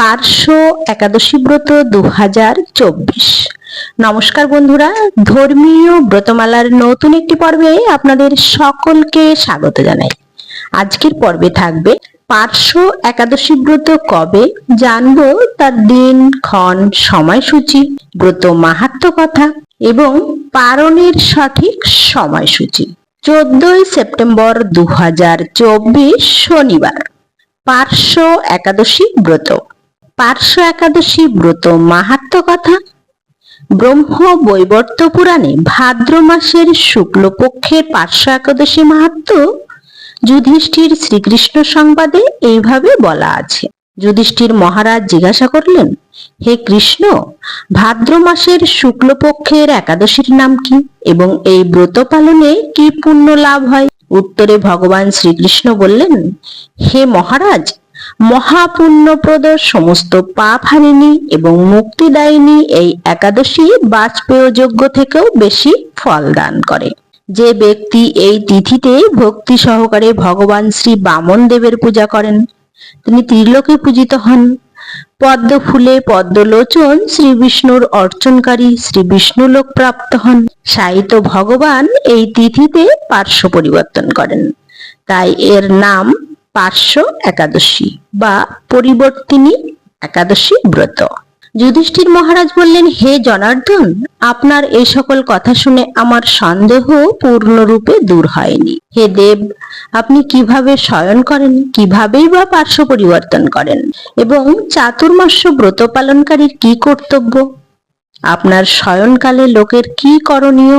পার্শ্ব একাদশী ব্রত দু হাজার চব্বিশ। নমস্কার বন্ধুরা, ধর্মীয় ব্রতমালার নতুন একটি পর্বে আপনাদের সকলকে স্বাগত জানাই। আজকের পর্বে থাকবে পার্শ্ব একাদশী ব্রত কবে জানব তার দিন, ক্ষণ, সময়সূচি, ব্রত মাহাত্ম কথা এবং পারণের সঠিক সময়সূচি। চোদ্দই সেপ্টেম্বর দু হাজার চব্বিশ শনিবার পার্শ্ব একাদশী ব্রত। পার্শ্ব একাদশী ব্রত মাহাত্ম কথা? ব্রহ্ম বৈবর্ত পুরাণে ভাদ্র মাসের শুক্লপক্ষের পার্শ্ব একাদশী মাহাত্ম? যুধিষ্ঠির শ্রীকৃষ্ণ সংবাদে এইভাবে বলা আছে। যুধিষ্ঠির মহারাজ জিজ্ঞাসা করলেন, হে কৃষ্ণ, ভাদ্র মাসের শুক্লপক্ষের একাদশীর নাম কি? এবং এই ব্রত পালনে কি পুণ্য লাভ হয়? উত্তরে ভগবান শ্রীকৃষ্ণ বললেন, হে মহারাজ মহাপুণ্যপ্রদ সমস্ত পাপ হারিনি এবং মুক্তিদায়িনী এই একাদশী বাজপেয় যজ্ঞ থেকেও বেশি ফল দান করে। যে ব্যক্তি এই তিথিতে ভক্তি সহকারে ভগবান শ্রী বামন দেবের পূজা করেন, তিনি ত্রিলোকে পূজিত হন। পদ্ম ফুলে পদ্মলোচন শ্রী বিষ্ণুর অর্চনকারী শ্রী বিষ্ণুলোক প্রাপ্ত হন। সাহিত্য ভগবান এই তিথিতে পার্শ্ব পরিবর্তন করেন। তাই এর নাম পার্শ্ব একাদশী বা পরিবর্তিনী একাদশী ব্রত। যুধিষ্ঠির মহারাজ বললেন, হে জনার্দন, আপনার এই সকল কথা শুনে আমার সন্দেহ পূর্ণরূপে দূর হয়নি। হে দেব, আপনি কীভাবে শয়ন করেন, কিভাবেই বা পার্শ্ব পরিবর্তন করেন, এবং চাতুর্মাস্য ব্রত পালনকারীর কি কর্তব্য? আপনার শয়নকালে লোকের কি করণীয়?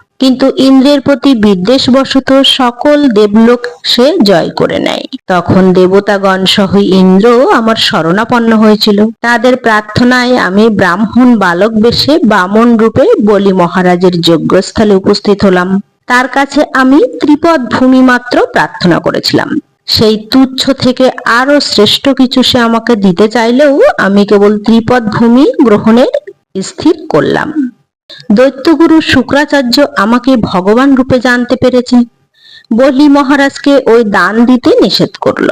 কিন্তু ইন্দ্রের প্রতি বিদ্বেষ বিদ্বেষবশত সকল দেবলোক সে জয় করে নেয়। তখন দেবতাগণ সহ ইন্দ্র আমার শরণাপন্ন হয়েছিল। তাদের প্রার্থনায় আমি ব্রাহ্মণ বালক বেশে বামন রূপে বলি মহারাজের যজ্ঞস্থলে উপস্থিত হলাম। তার কাছে আমি ত্রিপদ ভূমি মাত্র প্রার্থনা করেছিলাম। সেই তুচ্ছ থেকে আরও শ্রেষ্ঠ কিছু সে আমাকে দিতে চাইলেও আমি কেবল ত্রিপদ ভূমি গ্রহণের স্থির করলাম। দৈত্যগুরু শুক্রাচার্য আমাকে ভগবান রূপে জানতে পেরেছে বলি মহারাজকে ওই দান দিতে নিষেধ করল।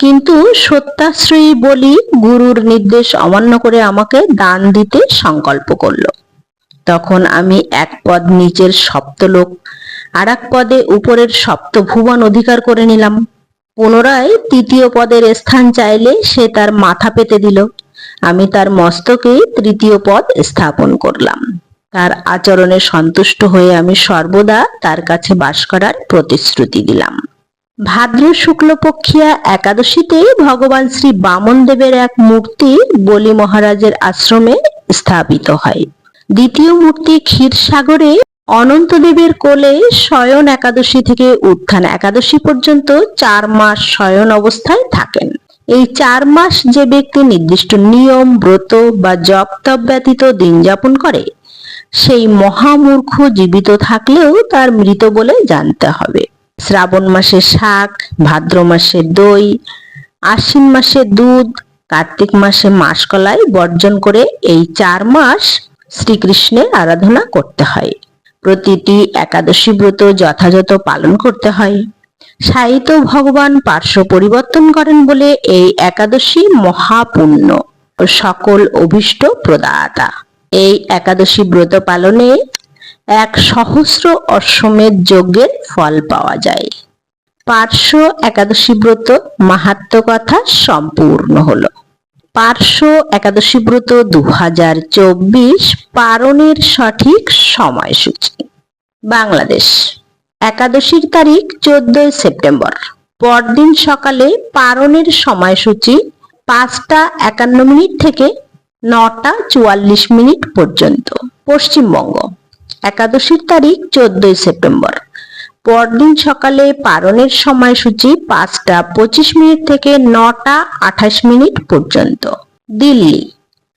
কিন্তু সত্যাশ্রয়ী বলি গুরুর নির্দেশ অমান্য করে আমাকে দান দিতে সংকল্প করল। তখন আমি এক পদ নিচের সপ্তলোক আর এক পদে উপরের সপ্ত সপ্তভুবন অধিকার করে নিলাম। পুনরায় তৃতীয় পদের স্থান চাইলে সে তার মাথা পেতে দিল। আমি তার মস্তকে তৃতীয় পদ স্থাপন করলাম। তার আচরণে সন্তুষ্ট হয়ে আমি সর্বদা তার কাছে বাস করার প্রতিশ্রুতি দিলাম। ভাদ্র শুক্লপক্ষিয়া একাদশীতে ভগবান শ্রী বামন দেবের এক মূর্তি বলি মহারাজের আশ্রমে স্থাপিত হয়। দ্বিতীয় মূর্তি ক্ষীরসাগরে অনন্তদেবের কোলে শয়ন একাদশী থেকে উত্থান একাদশী পর্যন্ত চার মাস শয়ন অবস্থায় থাকেন। এই চার মাস যে ব্যক্তি নির্দিষ্ট নিয়ম, ব্রত বা জপ তপ ব্যতীত দিন যাপন করে সেই মহামূর্খ জীবিত থাকলেও তার মৃত বলে জানতে হবে। শ্রাবণ মাসে শাক, ভাদ্র মাসে দই, আশ্বিন মাসে দুধ, কার্তিক মাসে মাসকলাই বর্জন করে এই চার মাস শ্রীকৃষ্ণের আরাধনা করতে হয়। প্রতিটি একাদশী ব্রত যথাযথ পালন করতে হয়। সাহিত্য ভগবান পার্শ্ব পরিবর্তন করেন বলে এই একাদশী মহাপুণ্য সকল অভিষ্ট প্রদাতা। এই একাদশী ব্রত পালনে এক সহস্র অশ্বমেধ যজ্ঞের ফল পাওয়া যায়। পার্শ্ব একাদশী ব্রত মাহাত্ম কথা সম্পূর্ণ হলো। পার্শ্ব একাদশী ব্রত দু হাজার চব্বিশ পারণের সঠিক সময়সূচি। বাংলাদেশ, একাদশীর তারিখ চোদ্দই সেপ্টেম্বর। পরদিন সকালে পারণের সময়সূচি পাঁচটা একান্ন মিনিট থেকে নটা চুয়াল্লিশ মিনিট পর্যন্ত। পশ্চিমবঙ্গ, একাদশীর তারিখ চোদ্দই সেপ্টেম্বর। পরদিন সকালে পারণের সময়সূচি পাঁচটা পঁচিশ মিনিট থেকে নটা আঠাশ মিনিট পর্যন্ত। দিল্লি,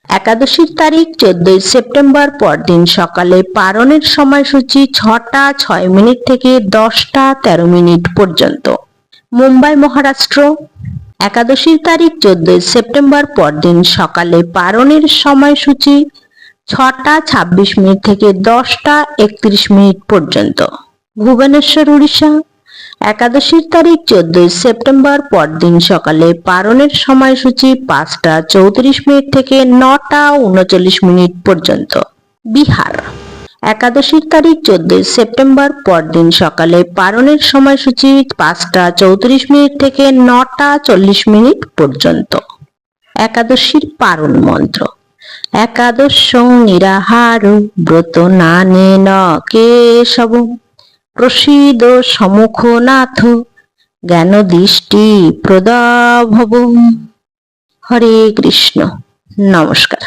একাদশীর তারিখ চোদ্দই সেপ্টেম্বর পরদিন সকালে পারণের সময়সূচি ছটা ছয় মিনিট থেকে দশটা তেরো মিনিট পর্যন্ত। মুম্বাই, মহারাষ্ট্র একাদশীর তারিখ চোদ্দই সেপ্টেম্বর পরদিন সকালে পারণের সময়সূচি ছটা ছাব্বিশ মিনিট থেকে দশটা একত্রিশ মিনিট পর্যন্ত। ভুবনেশ্বর, উড়িষ্যা। একাদশীর তারিখ চোদ্দই সেপ্টেম্বর পরদিন সকালে পারণের সময়সূচি পাঁচটা চৌত্রিশ মিনিট থেকে নটা উনচল্লিশ মিনিট পর্যন্ত। বিহার একাদশীর তারিখ চোদ্দই সেপ্টেম্বর পরদিন সকালে পারণের সময়সূচি পাঁচটা চৌত্রিশ মিনিট থেকে নটা চল্লিশ মিনিট পর্যন্ত। একাদশীর পারণ মন্ত্র। একাদশ নিরাহার, ব্রত নানে ন কেশব প্রসীদ সমুখনাথ জ্ঞান দৃষ্টি প্রদাভব হরে কৃষ্ণ। নমস্কার।